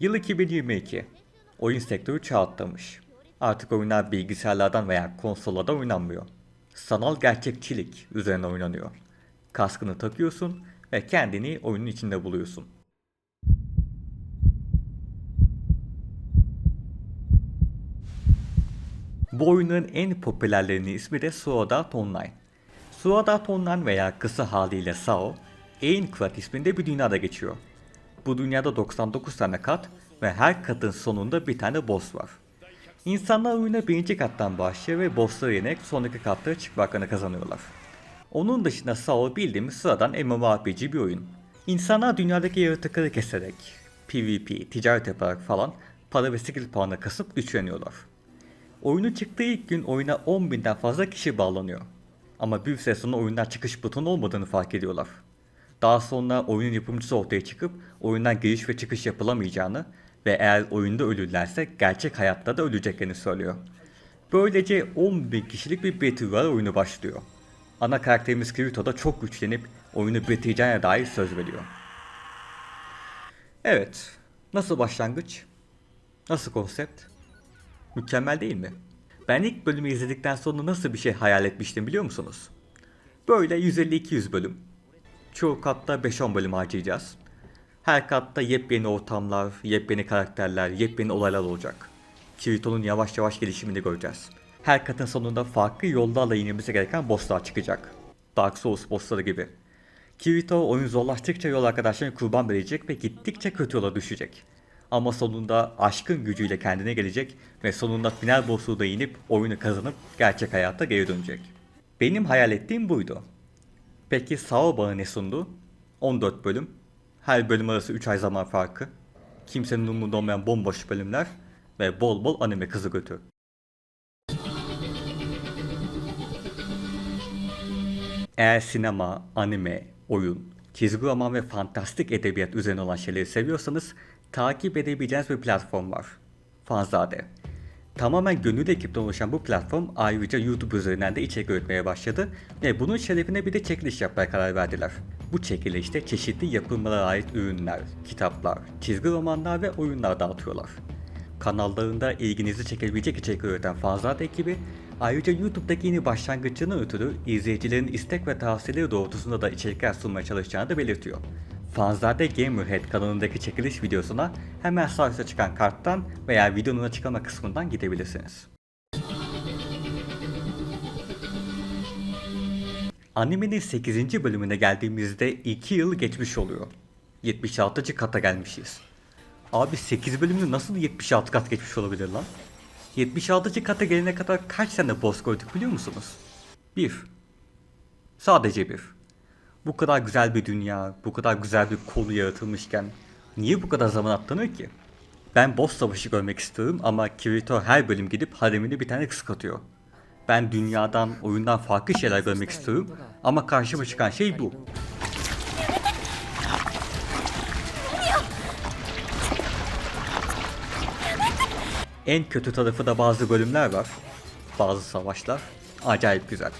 Yıl 2022. Oyun sektörü çağ atlamış. Artık oyunlar bilgisayarlardan veya konsollardan oynanmıyor. Sanal gerçekçilik üzerine oynanıyor. Kaskını takıyorsun ve kendini oyunun içinde buluyorsun. Bu oyunların en popülerlerinin ismi de Sword Art Online. Sword Art Online veya kısa haliyle SAO, Aincrad isminde bir dünyada geçiyor. Bu dünyada 99 tane kat ve her katın sonunda bir tane boss var. İnsanlar oyuna birinci kattan başlıyor ve bossları yenerek sonraki katlara çıkma hakkını kazanıyorlar. Onun dışında SAO bildiğimiz sıradan MMORPG bir oyun. İnsanlar dünyadaki yaratıkları keserek, PvP, ticaret yaparak falan para ve skill puanı kasıp güçleniyorlar. Oyunun çıktığı ilk gün oyuna 10.000'den fazla kişi bağlanıyor. Ama bir süre sonra oyundan çıkış butonu olmadığını fark ediyorlar. Daha sonra oyunun yapımcısı ortaya çıkıp oyundan giriş ve çıkış yapılamayacağını ve eğer oyunda ölürlerse gerçek hayatta da öleceklerini söylüyor. Böylece 10.000 kişilik bir Battle oyunu başlıyor. Ana karakterimiz Kirito da çok güçlenip oyunu bitireceğine dair söz veriyor. Evet, nasıl başlangıç? Nasıl konsept? Mükemmel değil mi? Ben ilk bölümü izledikten sonra nasıl bir şey hayal etmiştim biliyor musunuz? Böyle 150-200 bölüm. Çoğu katta 5-10 bölüm harcayacağız. Her katta yepyeni ortamlar, yepyeni karakterler, yepyeni olaylar olacak. Kirito'nun yavaş yavaş gelişimini göreceğiz. Her katın sonunda farklı yollarla inmemize gereken bosslar çıkacak. Dark Souls bossları gibi. Kirito oyun zorlaştıkça yol arkadaşlarına kurban verecek ve gittikçe kötü yola düşecek. Ama sonunda aşkın gücüyle kendine gelecek ve sonunda final boss'u da inip oyunu kazanıp gerçek hayata geri dönecek. Benim hayal ettiğim buydu. Peki Sao bana ne sundu? 14 bölüm. Her bölüm arası 3 ay zaman farkı. Kimsenin umurunda olmayan bomboş bölümler ve bol bol anime kızı götü. Eğer sinema, anime, oyun, çizgi roman ve fantastik edebiyat üzerine olan şeyleri seviyorsanız takip edebileceğiniz bir platform var. Fanzade. Tamamen gönüllü ekipten oluşan bu platform ayrıca YouTube üzerinden de içerik üretmeye başladı ve bunun şerefine bir de çekiliş yapmaya karar verdiler. Bu çekilişte çeşitli yapımlara ait ürünler, kitaplar, çizgi romanlar ve oyunlar dağıtıyorlar. Kanallarında ilginizi çekebilecek içerik üreten Fanzade ekibi ayrıca YouTube'daki yeni başlangıçının ötürü izleyicilerin istek ve tavsiyeleri doğrultusunda da içerikler sunmaya çalışacağını da belirtiyor. Fanzade Gamerhead kanalındaki çekiliş videosuna hemen sağ üstte çıkan karttan veya videonun açıklama kısmından gidebilirsiniz. Animenin 8. bölümüne geldiğimizde 2 yıl geçmiş oluyor. 76. kata gelmişiz. Abi 8 bölümde nasıl 76 kat geçmiş olabilir lan? 76. kata gelene kadar kaç tane boss gördük biliyor musunuz? 1. Sadece bir. Bu kadar güzel bir dünya, bu kadar güzel bir konu yaratılmışken niye bu kadar zaman atlanır ki? Ben boss savaşı görmek istiyorum ama Kirito her bölüm gidip haremine bir tane kız katıyor. Ben dünyadan, oyundan farklı şeyler görmek istiyorum ama karşıma çıkan şey bu. En kötü tarafı da bazı bölümler var. Bazı savaşlar. Acayip güzel.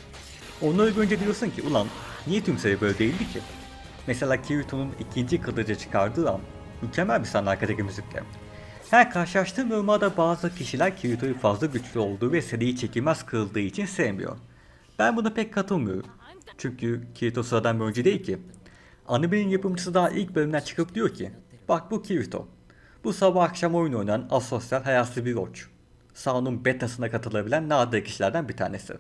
Onları görünce diyorsun ki ulan niye tüm seri böyle değildi ki? Mesela Kirito'nun ikinci kılıcı çıkardığı an mükemmel bir sahne arkadaki müzikle. Her karşılaştığım yorumlarda bazı kişiler Kirito'yu fazla güçlü olduğu ve seriyi çekilmez kıldığı için sevmiyor. Ben buna pek katılmıyorum. Çünkü Kirito sıradan bir oyuncu değil ki. Animenin yapımcısı daha ilk bölümden çıkıp diyor ki Bak bu Kirito. Bu sabah akşam oyun oynayan asosyal hayatlı bir roç. Sao'nun betasına katılabilen nadir kişilerden bir tanesi.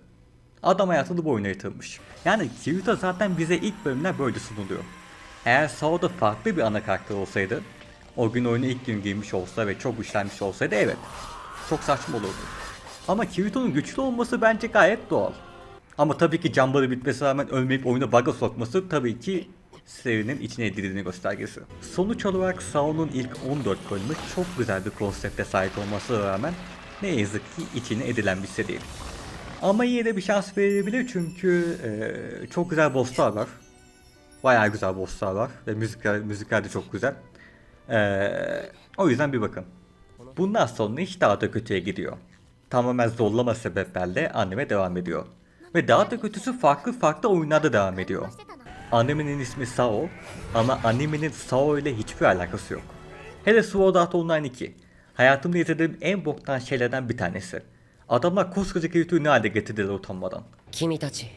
Adam hayatını bu oyuna yatırmış. Yani Kirito zaten bize ilk bölümler böyle sunuluyor. Eğer Sao da farklı bir ana karakter olsaydı, o gün oyuna ilk gün girmiş olsa ve çok güçlenmiş olsaydı evet. Çok saçma olurdu. Ama Kirito'nun güçlü olması bence gayet doğal. Ama tabii ki camları bitmesine rağmen ölmeyip oyuna bug'a sokması tabii ki serinin içine edildiğini göstergesi. Sonuç olarak Sao'nun ilk 14 bölümü çok güzel bir konsepte sahip olmasına rağmen ne yazık ki içine edilen bir seri. Ama yine de bir şans verilebilir çünkü e, çok güzel bosslar var. Bayağı güzel bosslar var ve müzikler, müzikler de çok güzel. E, o yüzden bir bakın. Bundan sonra iş daha da kötüye gidiyor. Tamamen zorlama sebeplerle anime devam ediyor. Ve daha da kötüsü farklı farklı oyunlarda devam ediyor. Animenin ismi Sao ama animenin Sao ile hiçbir alakası yok. Hele Sword Art Online 2. Hayatımda izlediğim en boktan şeylerden bir tanesi. Adamlar koskoca Kirito'yu ne hale getirdiler utanmadan. Kimitachi.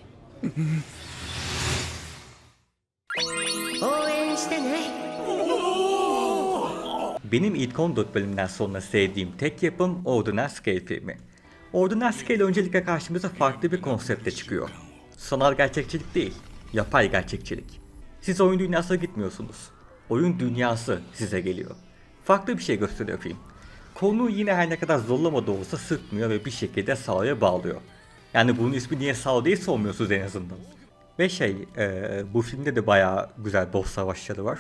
Benim ilk 14 bölümden sonra sevdiğim tek yapım Ordinary Scale filmi. Ordinary Scale öncelikle karşımıza farklı bir konsepte çıkıyor. Sanal gerçekçilik değil, yapay gerçekçilik. Siz oyun dünyasına gitmiyorsunuz. Oyun dünyası size geliyor. Farklı bir şey gösteriyor film Konu yine her ne kadar zorlama da olsa sıkmıyor ve bir şekilde sahaya bağlıyor. Yani bunun ismi niye sağ değil sormuyorsunuz en azından. Ve şey, eee, bu filmde de bayağı güzel boss savaşları var.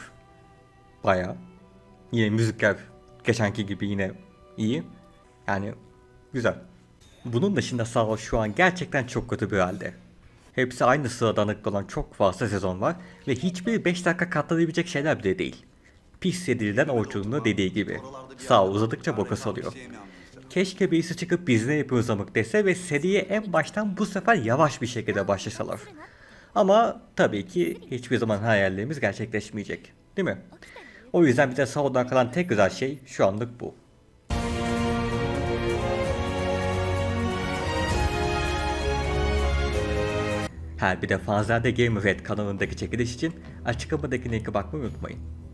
Bayağı. Yine müzikler geçenki gibi yine iyi. Yani güzel. Bunun dışında Wars şu an gerçekten çok kötü bir halde. Hepsi aynı sıradanlıkta olan çok fazla sezon var ve hiçbiri 5 dakika katlanabilecek şeyler bile değil. Pis yedirilen Orçun'un dediği gibi. Sağ uzadıkça boka salıyor. Keşke birisi çıkıp biz ne yapıyoruz amık dese ve seriye en baştan bu sefer yavaş bir şekilde başlasalar. Ama tabii ki hiçbir zaman hayallerimiz gerçekleşmeyecek. Değil mi? O yüzden bize sağdan kalan tek güzel şey şu anlık bu. Ha bir de Fanzade Game Red kanalındaki çekiliş için açıklamadaki linke bakmayı unutmayın.